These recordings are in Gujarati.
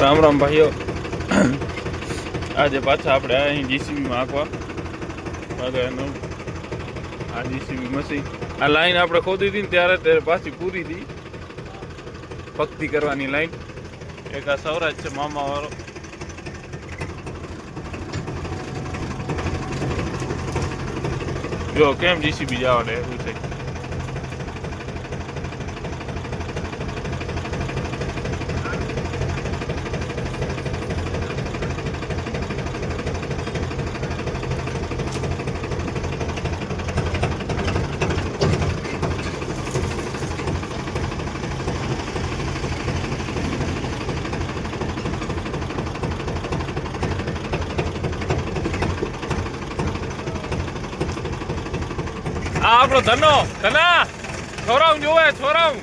રામ રામ ભાઈઓ. આજે પાછા આપણે અહીં જીસીબીમાં આંકવા આગળનું આ જીસીબી મશીન આ લાઈન આપણે ખોદી હતી ને ત્યારે ત્યારે પાછી પૂરી હતી ભક્તિ કરવાની લાઈન એક આ સૌરાજ છે મામા વાળો જો, કેમ જીસીબી જવા દે એવું છે આ આપણો ધનો ધના. છોરાવ જોવે છોરાવ.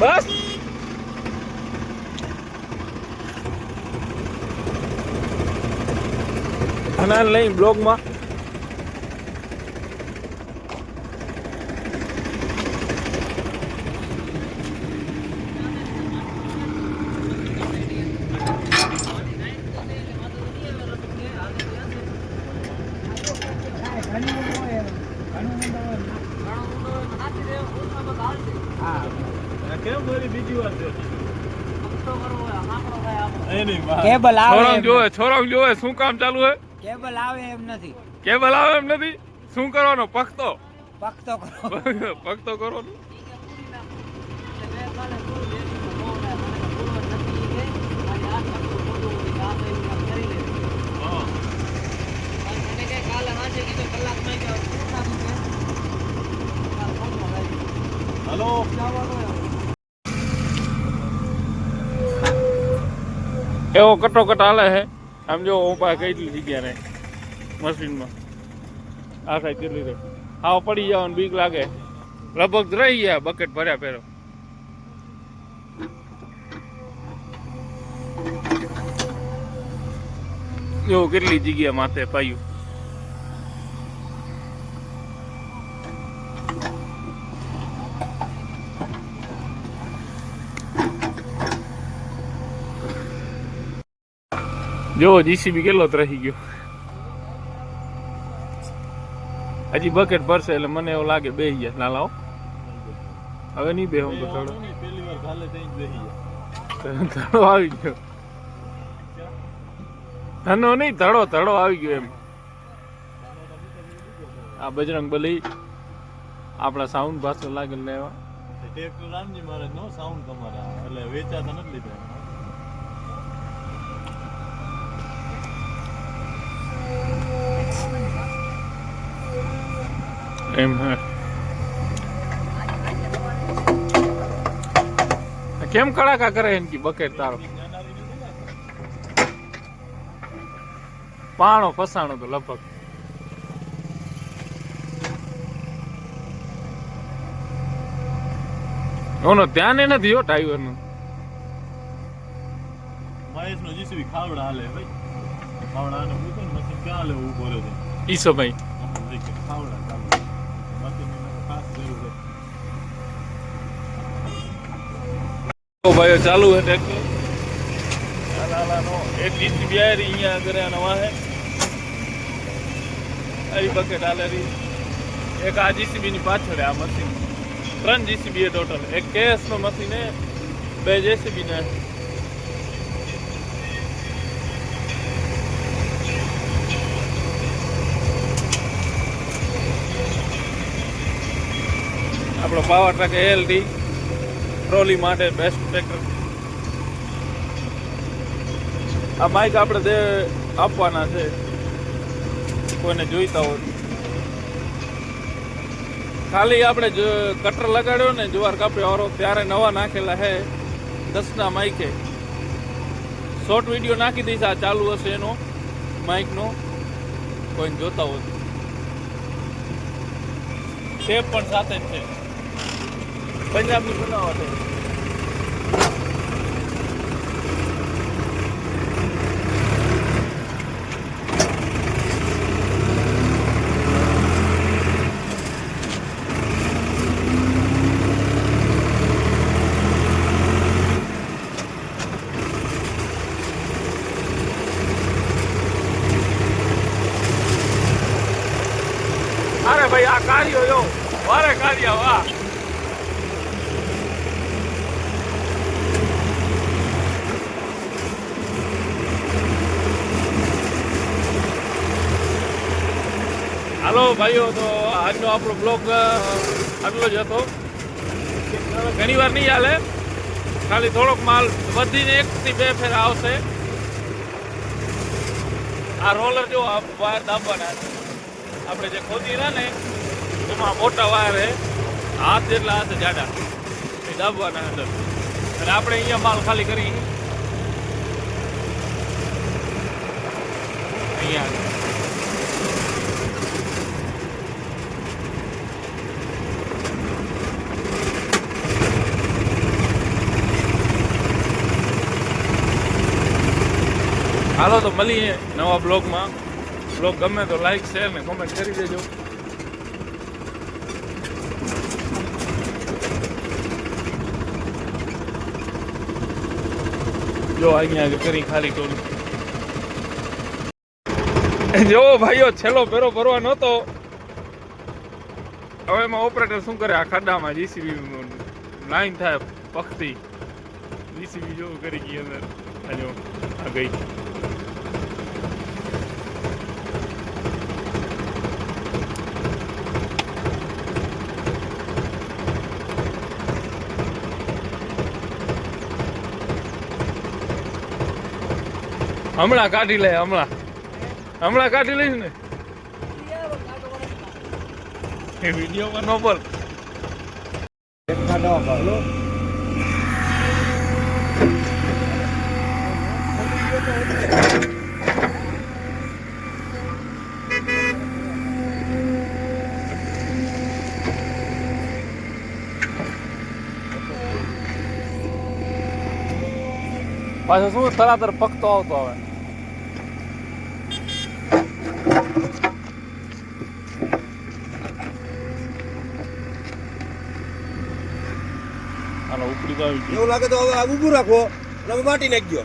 બસ. ધના લઈ બ્લોગમાં કેબલ આવે જોવે છોરાવ જોવે શું કામ ચાલુ છે કેબલ આવે એમ નથી. કેબલ આવે એમ નથી? શું કરવાનો? પખતો? પકતો કરો. પખતો કરવાનો હલો એવો કટોકટ હાલે છે આમ જો ઓપા કેટલી જગ્યા ને મશીનમાં. આ સાઈડ કેટલી રહે? હા પડી જવાનું બીક લાગે. લગભગ રહી ગયા બકેટ ભર્યા પહેરો. જો કેટલી જગ્યા માથે પાયું. જો, જીસીબી કેટલો ત્રહી ગયો. હજી બકેટ ભરશે એટલે મને એવું લાગે બે ગયા ના લાવો હવે નહીં બે હું તો થોડો ધડો આવી ગયો. ધનો નહીં, ધડો ધડો આવી ગયો એમ. આ બજરંગ બલી આપણા સાઉન્ડ પાછળ લાગે લેવા. ટ્રેક્ટર રામજી મારે, નો સાઉન્ડ તમારા. એટલે વેચાતા નથી લીધા એમ હે. કેમ કડાકા કરે એમ કે બકેટ તારો? પાણો ફસાણો તો લગભગ. ઓનો ધ્યાન એ નથી હો ડ્રાઈવરનું મહેશ નો જીસીબી ખાવડા હાલે ભાઈ. ખાવડા ને પૂછો ને મશીન ક્યાં હાલે ઊભો રહ્યો છે ઈ સમય. ખાવડા ચાલુ મશીનની મને ખાસ જરૂર છે તો ભાઈઓ ચાલુ હે ટ્રેક્ટર એક જીસીબી આયરી અહીંયા આગળ નવા હે બકેટ આલેરી એક આ જીસીબી ની પાછળ આ મશીન ત્રણ જીસીબી એ ટોટલ એક કેસ નો મશીન હે બે જેસીબી ને. આપણો પાવર ટ્રક એલડી ટ્રોલી માટે બેસ્ટ ટ્રેક્ટર આ બાઇક આપણે દે આપવાના છે, કોઈને જોઈતા હોય. ખાલી આપણે કટર લગાડ્યો ને, જુવાર કાપ્યો વાળો ત્યારે નવા નાખેલા હે દસના માઇકે શોર્ટ વીડિયો નાખી દઈશ, આ ચાલુ હશે એનો માઇકનો કોઈને જોતા હોય. તે પણ સાથે જ છે. પંજાબની બનાવટ અરે ભાઈ આ કાર્યો યો વારે કાર્ય વાહ. હાલો ભાઈઓ, તો આજનો આપણો બ્લોગ આટલો જ હતો. ઘણી વાર નહીં હાલે. ખાલી થોડોક માલ વધીને એક થી બે ફેર આવશે. આ રોલર જો વાયર દાબવાના છે. આપણે જે ખોદી રહ્યા ને, એમાં મોટા વાયર છે. હાથ જેટલા હાથ જાડા. એ દાબવાના અંદર. અને આપણે અહીંયા માલ ખાલી કરી. અહીંયા. હાલો તો મળીએ નવા બ્લોગમાં. બ્લોગ ગમે તો લાઈક શેર ને કોમેન્ટ કરી દેજો. જો અહીંયા કરી ખાલી ટોલી જો ભાઈઓ, છેલ્લો ફેરો ભરવા નહોતો. હવે એમાં ઓપરેટર શું કરે? આ ખાડામાં જીસીબી લાઈન થાય, પખતી. જીસીબી જો કરી ગઈ અંદર. આ આ ગઈ. હમણાં કાઢી લે હમણાં. હમણાં કાઢી લઈશ ને. વિડીયોમાં નો બોલ. પાછો શું? તરાતર પકતો આવતો હવે હાલો ઉપડી તો આવી એવું લાગે તો હવે આ ઊભું રાખો અને હવે માટી નાખજો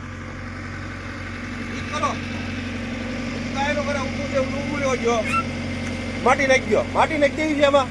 ઈ કરો. નો કરે ઊભું છે ઊભું રહેજો માટી નાખજો માટી નાખી દેવી છે એમાં?